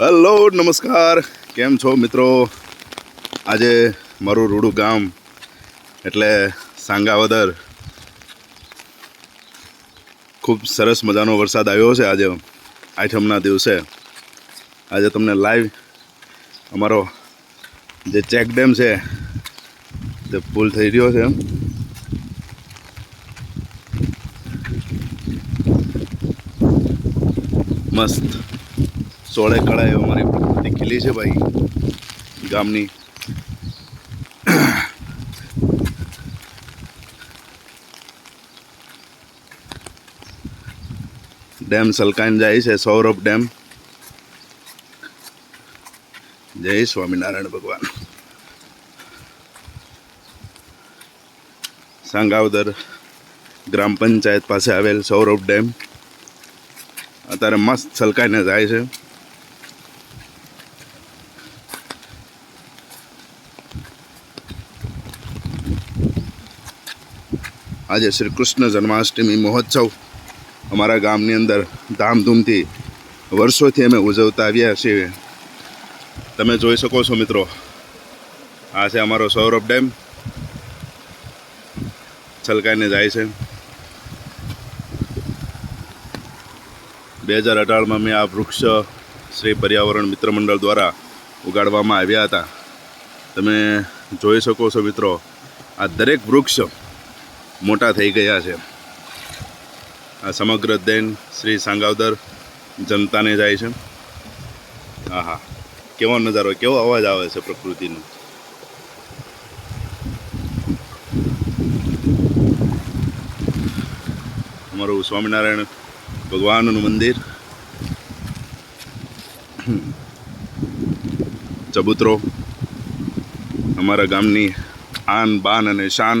Hello, નમસ્કાર. કેમ છો મિત્રો? આજે મારું રૂડું ગામ, એટલે સાંગાવદર. ખૂબ સરસ મજાનો વરસાદ આવ્યો છે આજે, આઠમના દિવસે. આજે તમને લાઈવ અમારો જે ચેક ડેમ છે, તે ફૂલ થઈ રહ્યો છે. મસ્ત. સોળે કળાએ અમારી પ્રકૃતિ ખીલી છે ભાઈ. ગામની. ડેમ સલકાઈને જાય છે, સૌરભ ડેમ. જય સ્વામિનારાયણ ભગવાન. સાંગાવદર ગ્રામ પંચાયત પાસે આવેલ સૌરભ ડેમ. અત્યારે મસ્ત છલકાઈને જાય છે. આજે શ્રી કૃષ્ણ જન્માષ્ટમી મહોત્સવ અમારા ગામની અંદર ધામધૂમથી વર્ષોથી અમે ઉજવતા આવ્યા છીએ. તમે જોઈ શકો છો મિત્રો, આ છે અમારો સૌરભ ડેમ. છલકાઈને જાય છે. બે હજાર અઢારમાં મેં આ વૃક્ષ શ્રી પર્યાવરણ મિત્ર મંડળ દ્વારા ઉગાડવામાં આવ્યા હતા. તમે જોઈ શકો છો મિત્રો, આ દરેક વૃક્ષ મોટા થઈ ગયા છે. આ સમગ્ર દેન શ્રી સાંગાવદર જનતાને જાય છે. હા હા કેવો નજારો, કેવો અવાજ આવે છે પ્રકૃતિનો? અમારું સ્વામિનારાયણ ભગવાનનું મંદિર. ચબૂતરો, અમારા ગામની આન બાન અને શાન